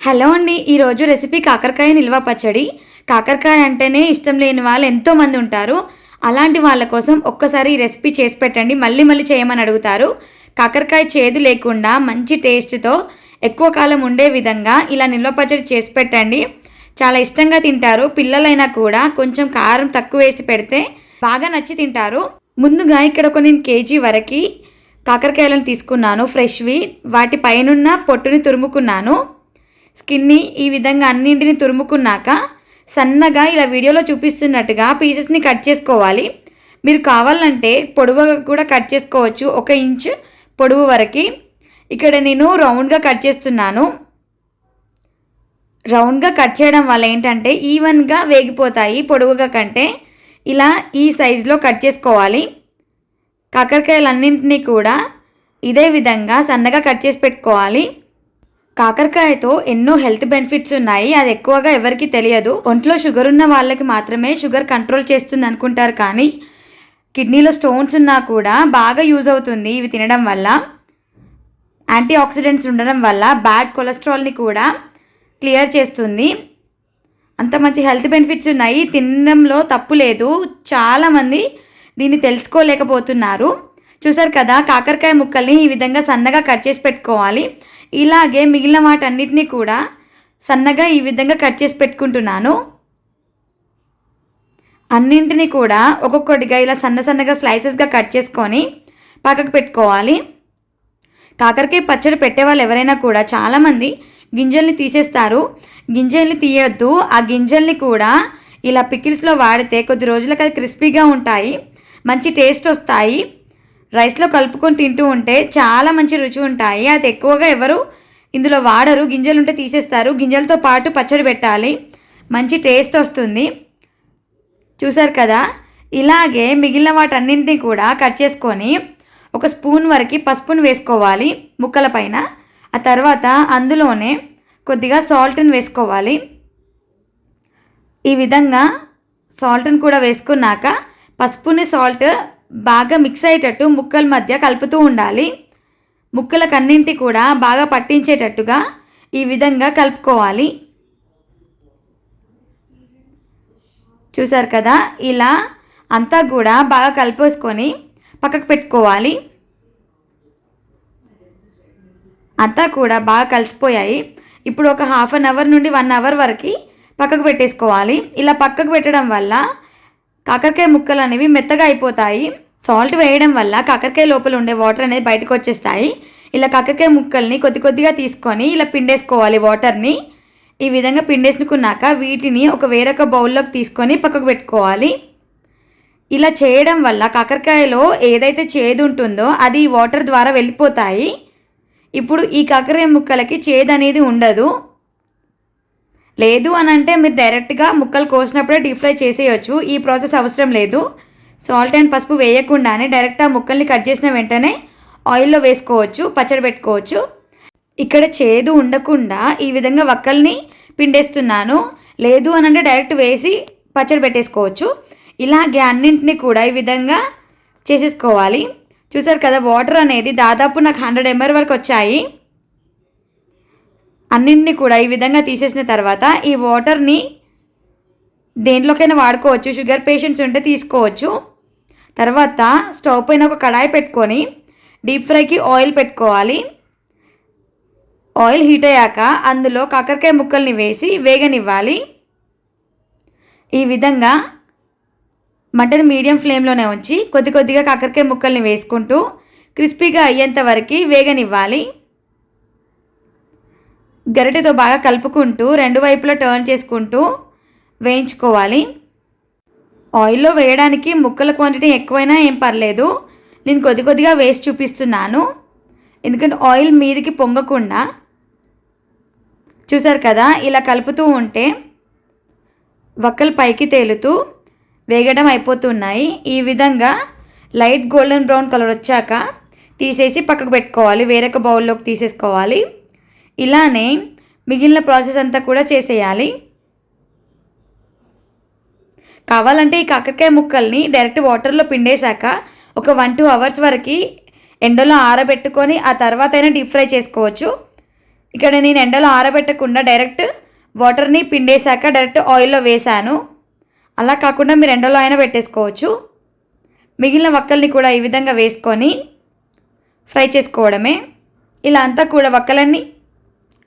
Hello అండి ఈరోజు recipe కాకరకాయ నిల్వ పచ్చడి. కాకరకాయ అంటేనే ఇష్టం లేని వాళ్ళు ఎంతోమంది ఉంటారు. అలాంటి వాళ్ళ కోసం ఒక్కసారి ఈ రెసిపీ చేసి పెట్టండి మళ్ళీ మళ్ళీ చేయమని అడుగుతారు. కాకరకాయ చేదు లేకుండా మంచి టేస్ట్తో ఎక్కువ కాలం ఉండే విధంగా ఇలా నిల్వ పచ్చడి చేసి పెట్టండి. చాలా ఇష్టంగా తింటారు పిల్లలైనా కూడా కొంచెం కారం తక్కువ వేసి పెడితే బాగా నచ్చి తింటారు. ముందుగా ఇక్కడ ఒక నేను కేజీ వరకు కాకరకాయలను తీసుకున్నాను ఫ్రెష్వి. వాటి పైనున్న పొట్టుని తురుముకున్నాను. స్కిన్ని ఈ విధంగా అన్నింటిని తురుముకున్నాక సన్నగా ఇలా వీడియోలో చూపిస్తున్నట్టుగా పీసెస్ని కట్ చేసుకోవాలి. మీరు కావాలంటే పొడవుగా కూడా కట్ చేసుకోవచ్చు. ఒక ఇంచ్ పొడవు వరకు. ఇక్కడ నేను రౌండ్గా కట్ చేస్తున్నాను. రౌండ్గా కట్ చేయడం వల్ల ఏంటంటే ఈవెన్గా వేగిపోతాయి పొడవుగా కంటే. ఇలా ఈ సైజులో కట్ చేసుకోవాలి. కాకరకాయలన్నింటినీ కూడా ఇదే విధంగా సన్నగా కట్ చేసి పెట్టుకోవాలి. కాకరకాయతో ఎన్నో హెల్త్ బెనిఫిట్స్ ఉన్నాయి. అది ఎక్కువగా ఎవరికి తెలియదు. ఒంట్లో షుగర్ ఉన్న వాళ్ళకి మాత్రమే షుగర్ కంట్రోల్ చేస్తుంది అనుకుంటారు కానీ కిడ్నీలో స్టోన్స్ ఉన్నా కూడా బాగా యూజ్ అవుతుంది ఇవి తినడం వల్ల. యాంటీ ఆక్సిడెంట్స్ ఉండడం వల్ల బ్యాడ్ కొలెస్ట్రాల్ని కూడా క్లియర్ చేస్తుంది. అంత మంచి హెల్త్ బెనిఫిట్స్ ఉన్నాయి. తినడంలో తప్పు లేదు. చాలామంది దీన్ని తెలుసుకోలేకపోతున్నారు. చూసారు కదా కాకరకాయ ముక్కల్ని ఈ విధంగా సన్నగా కట్ చేసి పెట్టుకోవాలి. ఇలాగే మిగిలిన వాటన్నిటిని కూడా సన్నగా ఈ విధంగా కట్ చేసి పెట్టుకుంటున్నాను. అన్నింటినీ కూడా ఒక్కొక్కటిగా ఇలా సన్న సన్నగా స్లైసెస్గా కట్ చేసుకొని పక్కకు పెట్టుకోవాలి. కాకరకాయ పచ్చడి పెట్టే వాళ్ళు ఎవరైనా కూడా చాలామంది గింజల్ని తీసేస్తారు. గింజల్ని తీయొద్దు. ఆ గింజల్ని కూడా ఇలా పికిల్స్లో వాడితే కొద్ది రోజులకు అది క్రిస్పీగా ఉంటాయి. మంచి టేస్ట్ వస్తాయి. రైస్లో కలుపుకొని తింటూ ఉంటే చాలా మంచి రుచి ఉంటాయి. అది ఎక్కువగా ఎవరు ఇందులో వాడరు. గింజలు ఉంటే తీసేస్తారు. గింజలతో పాటు పచ్చడి పెట్టాలి. మంచి టేస్ట్ వస్తుంది. చూసారు కదా? ఇలాగే మిగిలిన వాటన్నింటినీ కూడా కట్ చేసుకొని ఒక స్పూన్ వరకు పసుపును వేసుకోవాలి ముక్కల పైన. ఆ తర్వాత అందులోనే కొద్దిగా సాల్ట్ని వేసుకోవాలి. ఈ విధంగా సాల్ట్ని కూడా వేసుకున్నాక పసుపుని సాల్ట్ బాగా మిక్స్ అయ్యేటట్టు ముక్కల మధ్య కలుపుతూ ఉండాలి. ముక్కల కన్నింటి కూడా బాగా పట్టించేటట్టుగా ఈ విధంగా కలుపుకోవాలి. చూసారు కదా? ఇలా అంతా కూడా బాగా కలిపేసుకొని పక్కకు పెట్టుకోవాలి. అంతా కూడా బాగా కలిసిపోయాయి. ఇప్పుడు ఒక హాఫ్ అన్ అవర్ నుండి వన్ అవర్ వరకు పక్కకు పెట్టేసుకోవాలి. ఇలా పక్కకు పెట్టడం వల్ల కాకరకాయ ముక్కలు అనేవి మెత్తగా అయిపోతాయి. సాల్ట్ వేయడం వల్ల కాకరకాయ లోపల ఉండే వాటర్ అనేది బయటకు వచ్చేస్తాయి. ఇలా కాకరకాయ ముక్కల్ని కొద్ది కొద్దిగా తీసుకొని ఇలా పిండేసుకోవాలి వాటర్ని ఈ విధంగా పిండేసుకున్నాక వీటిని ఒక వేరొక బౌల్లోకి తీసుకొని పక్కకు పెట్టుకోవాలి. ఇలా చేయడం వల్ల కాకరకాయలో ఏదైతే చేదు ఉంటుందో అది వాటర్ ద్వారా వెళ్ళిపోతాయి. ఇప్పుడు ఈ కాకరకాయ ముక్కలకి చేదు అనేది ఉండదు. లేదు అని అంటే మీరు డైరెక్ట్గా ముక్కలు కోసినప్పుడే డీప్ ఫ్రై చేసేయచ్చు. ఈ ప్రాసెస్ అవసరం లేదు. సాల్ట్ అండ్ పసుపు వేయకుండానే డైరెక్ట్ ఆ ముక్కల్ని కట్ చేసిన వెంటనే ఆయిల్లో వేసుకోవచ్చు పచ్చడి పెట్టుకోవచ్చు. ఇక్కడ చేదు ఉండకుండా ఈ విధంగా వక్కల్ని పిండేస్తున్నాను. లేదు అని అంటే డైరెక్ట్ వేసి పచ్చడి పెట్టేసుకోవచ్చు. ఇలాగే అన్నింటినీ కూడా ఈ విధంగా చేసేసుకోవాలి. చూసారు కదా వాటర్ అనేది దాదాపు నాకు హండ్రెడ్ ఎంఎల్ వరకు వచ్చాయి. అన్నింటినీ కూడా ఈ విధంగా తీసేసిన తర్వాత ఈ వాటర్ని దేంట్లోకైనా వాడుకోవచ్చు షుగర్ పేషెంట్స్ ఉంటే తీసుకోవచ్చు. తర్వాత స్టవ్ పైన ఒక కడాయి పెట్టుకొని డీప్ ఫ్రైకి ఆయిల్ పెట్టుకోవాలి. ఆయిల్ హీట్ అయ్యాక అందులో కాకరకాయ ముక్కల్ని వేసి వేగనివ్వాలి. ఈ విధంగా మటన్ మీడియం ఫ్లేమ్లోనే ఉంచి కొద్ది కొద్దిగా కాకరకాయ ముక్కల్ని వేసుకుంటూ క్రిస్పీగా అయ్యేంత వరకు వేగనివ్వాలి. గరిటెతో బాగా కలుపుకుంటూ రెండు వైపులా టర్న్ చేసుకుంటూ వేయించుకోవాలి. ఆయిల్లో వేయడానికి ముక్కల క్వాంటిటీ ఎక్కువైనా ఏం పర్లేదు. నేను కొద్ది కొద్దిగా వేసి చూపిస్తున్నాను. ఎందుకంటే ఆయిల్ మీదికి పొంగకుండా చూసారు కదా ఇలా కలుపుతూ ఉంటే వక్కలు పైకి తేలుతూ వేగడం అయిపోతున్నాయి. ఈ విధంగా లైట్ గోల్డెన్ బ్రౌన్ కలర్ వచ్చాక తీసేసి పక్కకు పెట్టుకోవాలి. వేరొక బౌల్లోకి తీసేసుకోవాలి. ఇలానే మిగిలిన ప్రాసెస్ అంతా కూడా చేసేయాలి. కావాలంటే ఈ కాకరకాయ ముక్కల్ని డైరెక్ట్ వాటర్లో పిండేశాక ఒక వన్ టూ అవర్స్ వరకు ఎండలో ఆరబెట్టుకొని ఆ తర్వాత అయినా డీప్ ఫ్రై చేసుకోవచ్చు. ఇక్కడ నేను ఎండలో ఆరబెట్టకుండా డైరెక్ట్ వాటర్ని పిండేశాక డైరెక్ట్ ఆయిల్లో వేశాను. అలా కాకుండా మీరు ఎండలో అయినా పెట్టేసుకోవచ్చు. మిగిలిన వక్కల్ని కూడా ఈ విధంగా వేసుకొని ఫ్రై చేసుకోవడమే. ఇలా అంతా కూడా వక్కలన్నీ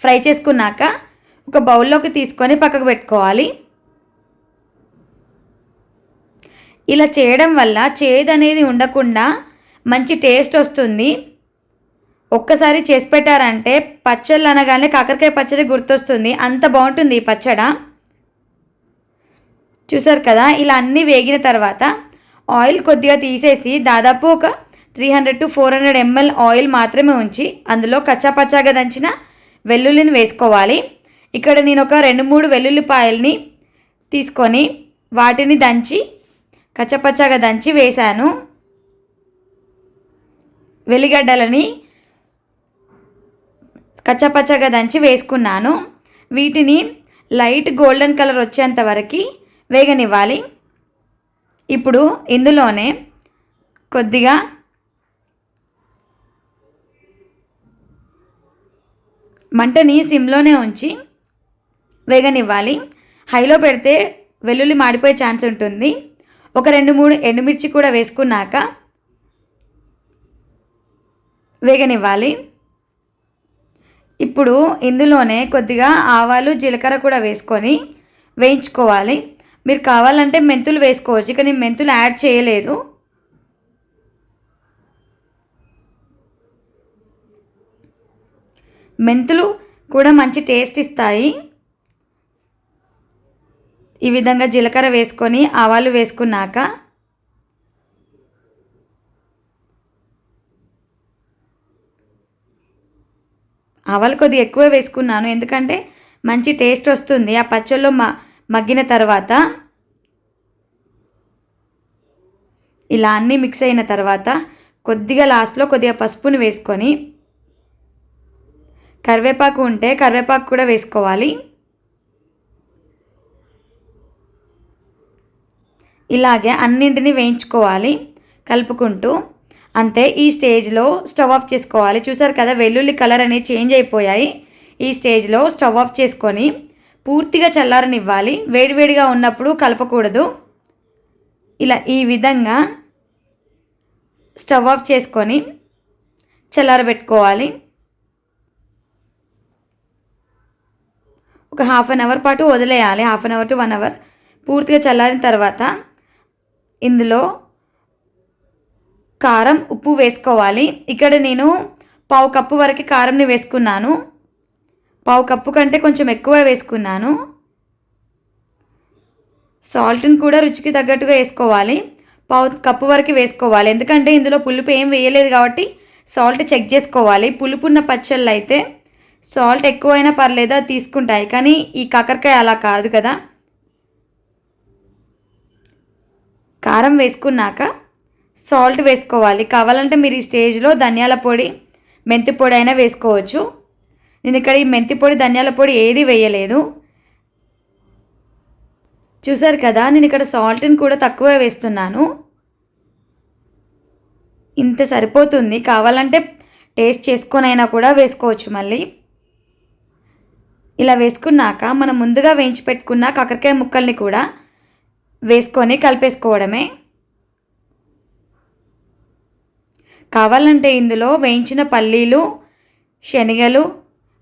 ఫ్రై చేసుకున్నాక ఒక బౌల్లోకి తీసుకొని పక్కకు పెట్టుకోవాలి. ఇలా చేయడం వల్ల చేదు అనేది ఉండకుండా మంచి టేస్ట్ వస్తుంది. ఒక్కసారి చేసి పెట్టారంటే పచ్చళ్ళు అనగానే కాకరకాయ పచ్చడి గుర్తొస్తుంది. అంత బాగుంటుంది ఈ పచ్చడ. చూసారు కదా ఇలా అన్నీ వేగిన తర్వాత ఆయిల్ కొద్దిగా తీసేసి దాదాపు ఒక three hundred to four hundred ml oil మాత్రమే ఉంచి అందులో కచ్చాపచ్చాగా దంచిన వెల్లుల్లిని వేసుకోవాలి. ఇక్కడ నేను ఒక రెండు మూడు వెల్లుల్లిపాయల్ని తీసుకొని వాటిని దంచి కచ్చపచ్చగా దంచి వేశాను. వెల్లిగడ్డలని కచ్చపచ్చగా దంచి వేసుకున్నాను. వీటిని లైట్ గోల్డెన్ కలర్ వచ్చేంత వరకు వేగనివ్వాలి. ఇప్పుడు ఇందులోనే కొద్దిగా మంటని సిమ్లోనే ఉంచి వేగనివ్వాలి. హైలో పెడితే వెల్లుల్లి మాడిపోయే ఛాన్స్ ఉంటుంది. ఒక రెండు మూడు ఎండుమిర్చి కూడా వేసుకున్నాక వేగనివ్వాలి. ఇప్పుడు ఇందులోనే కొద్దిగా ఆవాలు జీలకర్ర కూడా వేసుకొని వేయించుకోవాలి. మీరు కావాలంటే మెంతులు వేసుకోవచ్చు ఇక నేను మెంతులు యాడ్ చేయలేదు. మెంతులు కూడా మంచి టేస్ట్ ఇస్తాయి. ఈ విధంగా జీలకర్ర వేసుకొని ఆవాలు వేసుకున్నాక ఆవాలు కొద్దిగా ఎక్కువ వేసుకున్నాను. ఎందుకంటే మంచి టేస్ట్ వస్తుంది. ఆ పచ్చళ్ళు మ మగ్గిన తర్వాత ఇలా అన్నీ మిక్స్ అయిన తర్వాత కొద్దిగా లాస్ట్లో కొద్దిగా పసుపుని వేసుకొని కరివేపాకు ఉంటే కరివేపాకు కూడా వేసుకోవాలి. ఇలాగే అన్నింటినీ వేయించుకోవాలి కలుపుకుంటూ. అంతే ఈ స్టేజ్లో స్టవ్ ఆఫ్ చేసుకోవాలి. చూసారు కదా వెల్లుల్లి కలర్ అనేది చేంజ్ అయిపోయాయి. ఈ స్టేజ్లో స్టవ్ ఆఫ్ చేసుకొని పూర్తిగా చల్లారనివ్వాలి. వేడివేడిగా ఉన్నప్పుడు కలపకూడదు. ఇలా ఈ విధంగా స్టవ్ ఆఫ్ చేసుకొని చల్లారబెట్టుకోవాలి. ఒక హాఫ్ అన్ అవర్ పాటు వదిలేయాలి. Half an hour to one hour పూర్తిగా చల్లారిన తర్వాత ఇందులో కారం ఉప్పు వేసుకోవాలి. ఇక్కడ నేను పావు కప్పు వరకు కారంని వేసుకున్నాను. పావు కప్పు కంటే కొంచెం ఎక్కువ వేసుకున్నాను. సాల్ట్ని కూడా రుచికి తగ్గట్టుగా వేసుకోవాలి. పావు కప్పు వరకు వేసుకోవాలి. ఎందుకంటే ఇందులో పులుపు ఏం వేయలేదు కాబట్టి సాల్ట్ చెక్ చేసుకోవాలి. పులుపున్న పచ్చళ్ళు అయితే సాల్ట్ ఎక్కువైనా పర్లేదా తీసుకుంటాయి. కానీ ఈ కాకరకాయ అలా కాదు కదా. కారం వేసుకున్నాక సాల్ట్ వేసుకోవాలి. కావాలంటే మీరు ఈ స్టేజ్లో ధనియాల పొడి మెంతి పొడి అయినా వేసుకోవచ్చు. నేను ఇక్కడ ఈ మెంతి పొడి ధనియాల పొడి ఏది వేయలేదు. చూసారు కదా నేను ఇక్కడ సాల్ట్ని కూడా తక్కువ వేస్తున్నాను. ఇంత సరిపోతుంది. కావాలంటే టేస్ట్ చేసుకొనైనా కూడా వేసుకోవచ్చు మళ్ళీ. ఇలా వేసుకున్నాక మనం ముందుగా వేయించి పెట్టుకున్న కాకరకాయ ముక్కల్ని కూడా వేసుకొని కలిపేసుకోవడమే. కావాలంటే ఇందులో వేయించిన పల్లీలు శనగలు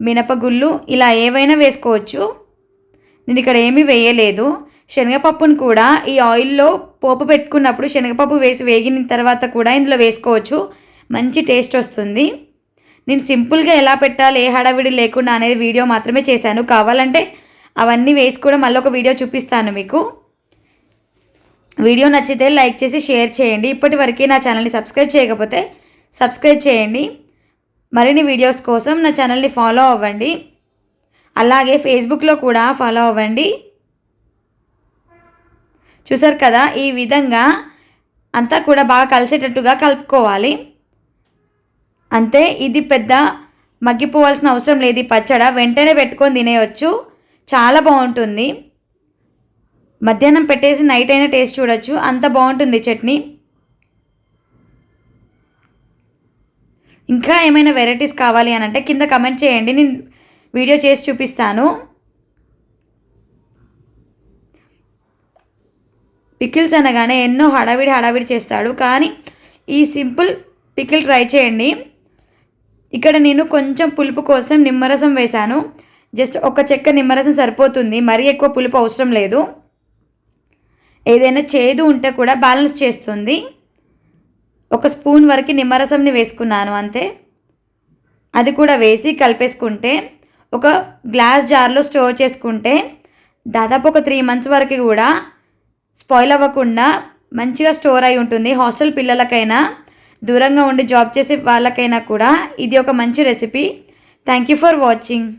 మినపగుళ్ళు ఇలా ఏవైనా వేసుకోవచ్చు. నేను ఇక్కడ ఏమీ వేయలేదు. శనగపప్పును కూడా ఈ ఆయిల్లో పోపు పెట్టుకున్నప్పుడు శనగపప్పు వేసి వేగిన తర్వాత కూడా ఇందులో వేసుకోవచ్చు. మంచి టేస్ట్ వస్తుంది. నేను సింపుల్గా ఎలా పెట్టాలి ఏ హడావిడి లేకుండా అనేది వీడియో మాత్రమే చేశాను. కావాలంటే అవన్నీ వేసి కూడా మళ్ళీ ఒక వీడియో చూపిస్తాను మీకు. వీడియో నచ్చితే లైక్ చేసి షేర్ చేయండి. ఇప్పటి వరకే నా ఛానల్ని సబ్స్క్రైబ్ చేయకపోతే సబ్స్క్రైబ్ చేయండి. మరిన్ని వీడియోస్ కోసం నా ఛానల్ని ఫాలో అవ్వండి. అలాగే ఫేస్బుక్లో కూడా ఫాలో అవ్వండి. చూసారు కదా ఈ విధంగా అంతా కూడా బాగా కలిసేటట్టుగా కలుపుకోవాలి. అంతే ఇది పెద్ద మగ్గిపోవాల్సిన అవసరం లేదు. ఈ పచ్చడ వెంటనే పెట్టుకొని తినేయచ్చు. చాలా బాగుంటుంది. మధ్యాహ్నం పెట్టేసి నైట్ అయినా టేస్ట్ చూడొచ్చు. అంత బాగుంటుంది చట్నీ. ఇంకా ఏమైనా వెరైటీస్ కావాలి అని అంటే కింద కమెంట్ చేయండి. నేను వీడియో చేసి చూపిస్తాను. పికిల్స్ అనగానే ఎన్నో హడావిడి హడావిడి చేస్తాడు. కానీ ఈ సింపుల్ పికిల్ ట్రై చేయండి. ఇక్కడ నేను కొంచెం పులుపు కోసం నిమ్మరసం వేశాను. జస్ట్ ఒక చెక్క నిమ్మరసం సరిపోతుంది. మరీ ఎక్కువ పులుపు అవసరం లేదు. ఏదైనా చేదు ఉంటే కూడా బ్యాలెన్స్ చేస్తుంది. ఒక స్పూన్ వరకు నిమ్మరసంని వేసుకున్నాను అంతే. అది కూడా వేసి కలిపేసుకుంటే ఒక గ్లాస్ జార్లో స్టోర్ చేసుకుంటే దాదాపు ఒక త్రీ మంత్స్ వరకు కూడా స్పాయిల్ అవ్వకుండా మంచిగా స్టోర్ అయి ఉంటుంది. హాస్టల్ పిల్లలకైనా దూరంగా ఉండి జాబ్ చేసే వాళ్ళకైనా కూడా ఇది ఒక మంచి recipe. Thank you for watching